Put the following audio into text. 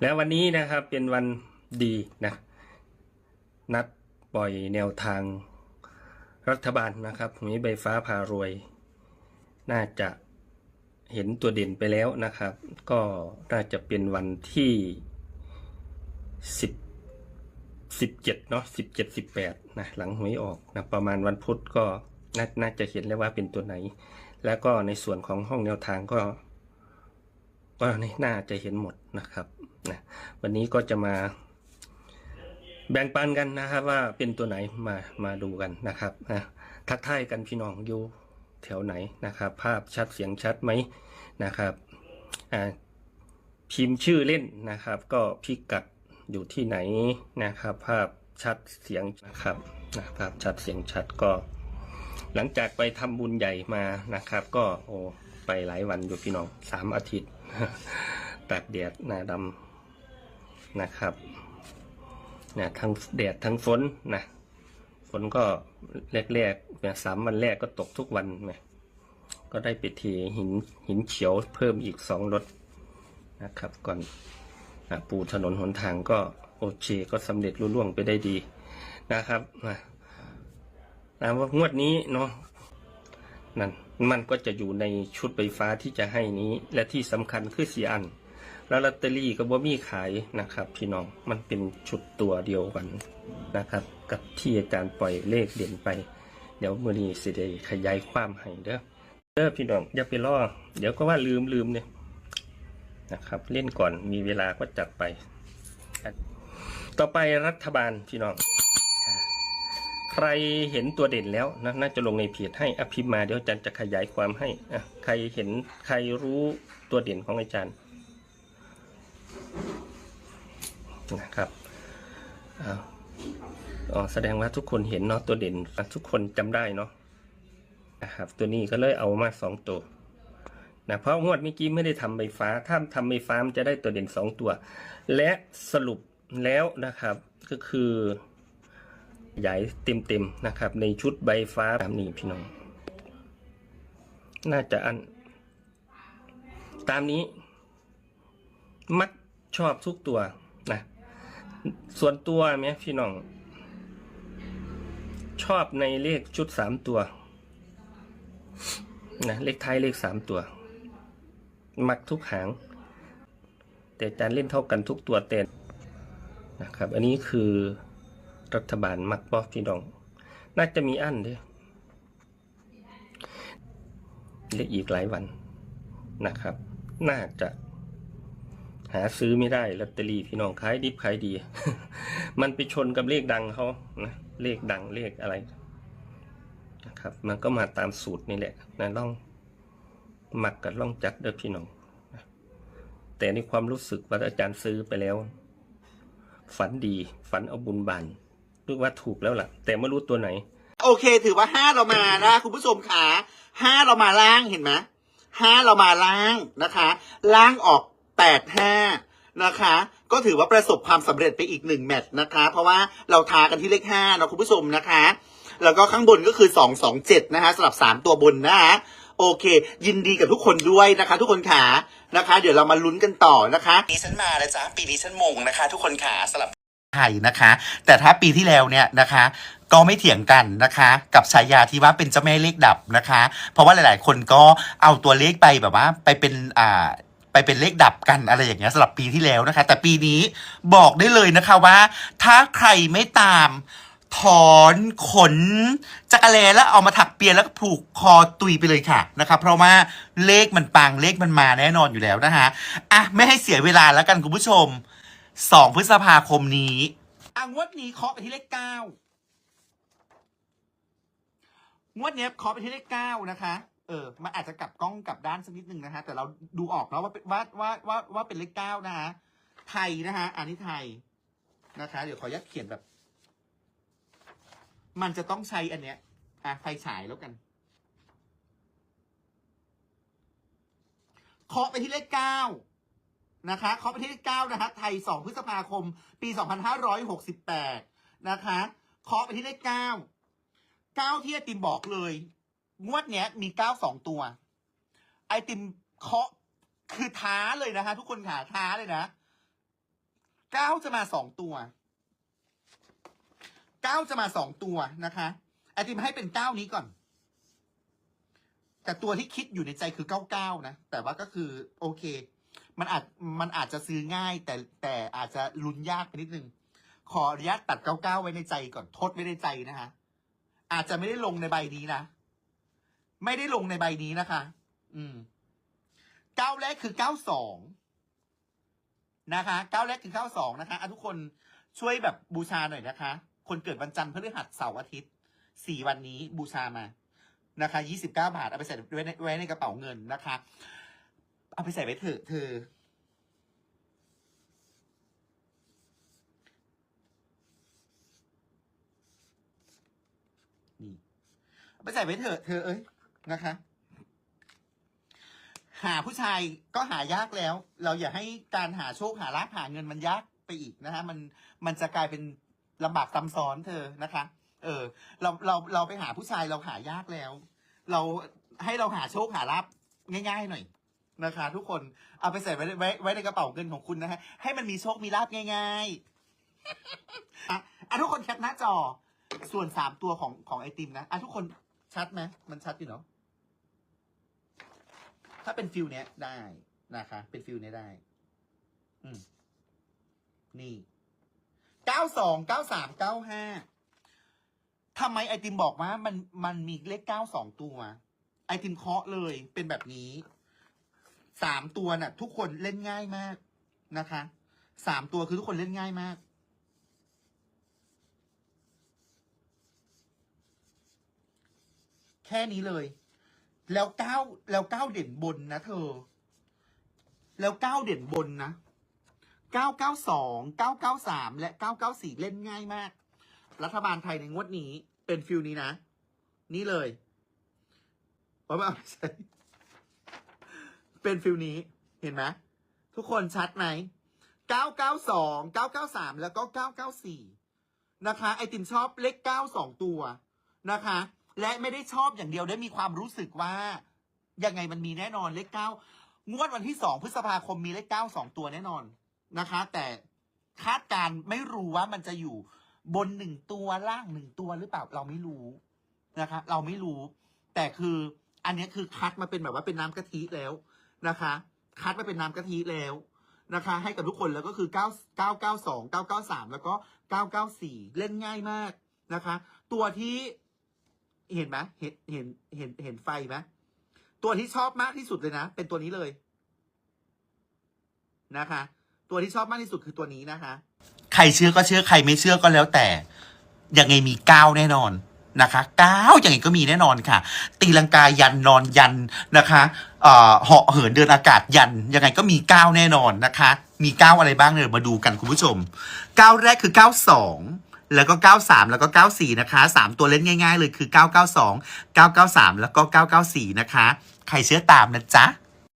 แล้ววันนี้นะครับเป็นวันดีนะนัดปล่อยแนวทางรัฐบาลนะครับมีใบฟ้าพารวย น่าจะเห็นตัวเด่นไปแล้วนะครับ ก็น่าจะเป็นวันที่สิบสิบเจ็ดเนาะสิบเจ็ดสิบแปดนะหลังหวยออกนะประมาณวันพุธก็นาน่าจะเห็นแล้วว่าเป็นตัวไหน แล้วก็ในส่วนของห้องแนวทางก็ ก็นี่น่าจะเห็นหมดนะครับนะวันนี้ก็จะมาแบ่งปันกันนะครับ ว่าเป็นตัวไหนมามาดูกันนะครับนะทักทายกันพี่น้องอยู่แถวไหนนะครับ ภาพชัดเสียงชัดไหมนะครับอ่าพิมพ์ชื่อเล่นนะครับ ก็พิกัดอยู่ที่ไหนนะครับ ภาพชัดเสียงนะครับนะภาพชัดเสียงชัดก็ หลังจากไปทำบุญใหญ่มานะครับ ก็โอ้ไปหลายวันอยู่พี่น้องสามอาทิตย์ ตากแดดหนาดำนะครับนะทั้งแดดทั้งฝนนะฝนก็แรกๆเนี่ยสามวันแรกก็ตกทุกวันนะก็ได้ไปเทหินหินเขียวเพิ่มอีกสองรถนะครับ ก่อนนะปูถนนหนทางก็โอเคก็สำเร็จรุ่ล่วงไปได้ดีนะครับนะนะว่างวดนี้เนาะนั่น มันก็จะอยู่ในชุดไฟฟ้าที่จะให้นี้ และที่สำคัญคือสีอัน แล้วลอตเตอรี่ก็บ่มีขายนะครับ พี่น้องมันเป็นชุดตัวเดียวกันนะครับ กับที่อาจารย์ปล่อยเลขเด่นไป เดี๋ยวมือนี้สิได้ขยายความให้เด้อเด้อพี่น้องอย่าไปล่อเดี๋ยวก็ว่าลืมลืมเนี่ยนะครับ เล่นก่อนมีเวลาก็จัดไป ต่อไปรัฐบาลพี่น้อง รเห็นตัวเด่นแล้วนะน่าจะลงในเพจให้อภิมมาเดี๋ยวอาจารย์จะขยายความให้อะใครเห็นใครรู้ตัวเด่นของอาจารย์นะครับอ่าอ๋อแสดงว่าทุกคนเห็นเนาะตัวเด่นทุกคนจำได้เนาะนะครับตัวนี้ก็เลยเอามาสองตัวนะเพราะงวดเมื่อกี้ไม่ได้ทำใบฟ้า ถ้าทำใบฟ้ามันจะได้ตัวเด่นสองตัว และสรุปแล้วนะครับก็คือ ใหญ่เต็มๆนะครับ ในชุดใบฟ้าแบบนี้พี่น้อง น่าจะอัน ตามนี้ มักชอบทุกตัวนะส่วนตัวไหมพี่น้อง ชอบในเลขชุดสามตัวนะเลขท้ายเลขสามตัว มักทุกหาง แต่อาจารเล่นเท่ากันทุกตัวเต็นนะครับ อันนี้คือ รัฐบาลมักบอกพี่น้อง น่าจะมีอันด้วยเลืออีกหลายวันนะครับ น่าจะ หาซื้อไม่ได้ลอตเตอรี่พี่น้องขายดิบขายดี มันไปชนกับเลขดังเขานะเลขดังเลขอะไรนะครับ มันก็มาตามสูตรนี่แหละนะล่องหมักกับล่องจัดเด้อพี่น้องแต่ในความรู้สึกว่าอาจารย์ซื้อไปแล้ว ฝันดีฝันเอาบุญบาน รู้ว่าถูกแล้วล่ะ แต่ไม่รู้ตัวไหน โอเค ถือว่าห้าเรามานะคุณผู้ชมขาห้าเรามาล่างเห็นไหมห้าเรามาล่างนะคะ ล่างออกแปดห้านะคะ ก็ถือว่าประสบความสำเร็จไปอีกหนึ่งแมตช์นะคะ เพราะว่าเราทากันที่เลขห้าเนาะคุณผู้ชมนะคะ แล้วก็ข้างบนก็คือสองสองเจ็ดนะคะสำหรับสามตัวบนนะคะโอเค ยินดีกับทุกคนด้วยนะคะ ทุกคนขานะคะ เดี๋ยวเรามาลุ้นกันต่อนะคะปีนี้ฉันมาแล้วจ้าปีนี้ฉันมงนะคะ ทุกคนขาสำหรับ ไทยนะคะ แต่ถ้าปีที่แล้วเนี่ยนะคะก็ไม่เถียงกันนะคะ กับฉายาที่ว่าเป็นเจ้าแม่เลขดับนะคะ เพราะว่าหลาย ๆ คนก็เอาตัวเลขไปแบบว่าไปเป็นอ่าไปเป็นเลขดับกันอะไรอย่างเงี้ยสำหรับปีที่แล้วนะคะ แต่ปีนี้บอกได้เลยนะคะว่า ถ้าใครไม่ตามถอนขนจักรแลแล้วเอามาถักเปียแล้วก็ผูกคอตุยไปเลยค่ะนะคะเพราะว่าเลขมันปังเลขมันมาแน่นอนอยู่แล้วนะคะอะไม่ให้เสียเวลาแล้วกันคุณผู้ชม สองพฤษภาคมนี้อะงวดนี้เคาะไปที่เลขเก้างวดเนี้ยเคาะไปที่เลขเก้านะคะ เออ มันอาจจะกลับกล้องกลับด้านสักนิดนึงนะคะ แต่เราดูออกแล้วว่าเป็นว่าว่าว่าว่าเป็นเลขเก้านะคะไทยนะคะอันนี้ไทยนะคะ เดี๋ยวขออนุญาตเขียนแบบ มันจะต้องใช้อันเนี้ย อะไฟฉายแล้วกัน เคาะไปที่เลขเก้า นะคะเคาะไปที่เลขเก้านะคะไทยสองพฤษภาคม ปีสองพันะคะเคาะไปที่เลขเก้าเที่ไอติมบอกเลย งวดเนี้ยมีเก้าสองตัว ไอติมเคาะคือท้าเลยนะคะ ทุกคนค่ะท้าเลยนะเก้าจะมาสองตัวเก้าจะมาสองตัวนะคะ ไอติมให้เป็นเก้านี้ก่อนแต่ตัวที่คิดอยู่ในใจคือเก้าเก้านะ แต่ว่าก็คือโอเค มันอาจมันอาจจะซื้อง่าย แต่แต่อาจจะลุ้นยากไปนิดนึง ขออนุญาตตัดเก้าเก้าไว้ในใจก่อนทดไว้ในใจนะคะ อาจจะไม่ได้ลงในใบนี้นะ ไม่ได้ลงในใบนี้นะคะ อืมเก้าแรกคือเก้าสองนะคะเก้าแรกคือเก้าสองนะคะอะทุกคนช่วยแบบบูชาหน่อยนะคะ คนเกิดวันจันทร์พฤหัสเสาร์อาทิตย์สี่วันนี้บูชามานะคะยี่สิบเก้าบาท เอาไปใส่ไว้ในไว้ในกระเป๋าเงินนะคะ เอาไปใส่ไว้เถอะเธอ นี่เอาไปใส่ไว้เถอะเธอเอ้ยนะคะ หาผู้ชายก็หายากแล้ว เราอย่าให้การหาโชคหาลาภหาเงินมันยากไปอีกนะคะมันมันจะกลายเป็นลำบากซ้ำซ้อนเธอนะคะ เออ เราเราเราไปหาผู้ชายเราหายากแล้ว เราให้เราหาโชคหาลาภง่ายๆหน่อย นะคะ ทุกคนเอาไปใส่ไว้ไว้ไว้ในกระเป๋าเงินของคุณนะฮะให้มันมีโชคมีลาภง่ายๆอะอะทุกคนแคปหน้าจอ ส่วนสามตัวของของไอติมนะอะทุกคนชัดไหมมันชัดอยู่เนาะถ้าเป็นฟิลเนี้ยได้นะคะ เป็นฟิลเนี้ยได้ อืมนี่เก้าสองเก้าสามเก้าห้าทำไมไอติมบอกว่ามันมันมีเลขเก้าสองตัว ไอติมเคาะเลยเป็นแบบนี้ สามตัวน่ะ ทุกคนเล่นง่ายมากนะคะสามตัวคือทุกคนเล่นง่ายมาก แค่นี้เลย แล้วเก้าแล้วเก้าเด่นบนนะเธอ แล้วเก้าเด่นบนนะเก้าเก้าสองเก้าเก้าสามและเก้าเก้าสี่เล่นง่ายมาก รัฐบาลไทยในงวดนี้เป็นฟิลนี้นะ นี่เลยว่าไม่าไม่ใช่ เป็นฟิลนี้ เห็นไหมทุกคนชัดไหมเก้าเก้าสองเก้าเก้าสามแล้วก็เก้าเก้าสี่นะคะ ไอติมชอบเลขเก้าสองตัวนะคะ และไม่ได้ชอบอย่างเดียวได้มีความรู้สึกว่า ยังไงมันมีแน่นอนเลขเก้างวดวันที่สองพฤษภาคมมีเลขเก้าสองตัวแน่นอนนะคะ แต่คาดการณ์ไม่รู้ว่ามันจะอยู่บนหนึ่งตัวล่างหนึ่งตัวหรือเปล่าเราไม่รู้นะคะ เราไม่รู้ แต่คืออันนี้คือคัดมาเป็นแบบว่าเป็นน้ำกะทิแล้ว นะคะ คัดมาเป็นน้ำกะทิแล้วนะคะ ให้กับทุกคนแล้วก็คือ 9 9 9 2 9 9 3 แล้วก็ 994 เล่นง่ายมากนะคะ ตัวที่เห็นไหมเห็นเห็นเห็นเห็นไฟไหมตัวที่ชอบมากที่สุดเลยนะ เป็นตัวนี้เลยนะคะ ตัวที่ชอบมากที่สุดคือตัวนี้นะคะ ใครเชื่อก็เชื่อใครไม่เชื่อก็แล้วแต่ยังไงมีเก้าแน่นอน นะคะก้าวยังไงก็มีแน่นอนค่ะ ตีลังกายันนอนยันนะคะเอ่อเหาะเหินเดินอากาศยันยังไงก็มีก้าวแน่นอนนะคะ มีก้าวอะไรบ้างเนี่ยมาดูกันคุณผู้ชมก้าวแรกคือก้าวสองแล้วก็เก้าสามแล้วก็เก้าสี่นะคะสามตัวเล่นง่าย ๆ เลยคือเก้าเก้าสองก้าเก้าสามแล้วก็เก้าเก้าสี่นะคะ ใครเชื่อตามนะจ๊ะ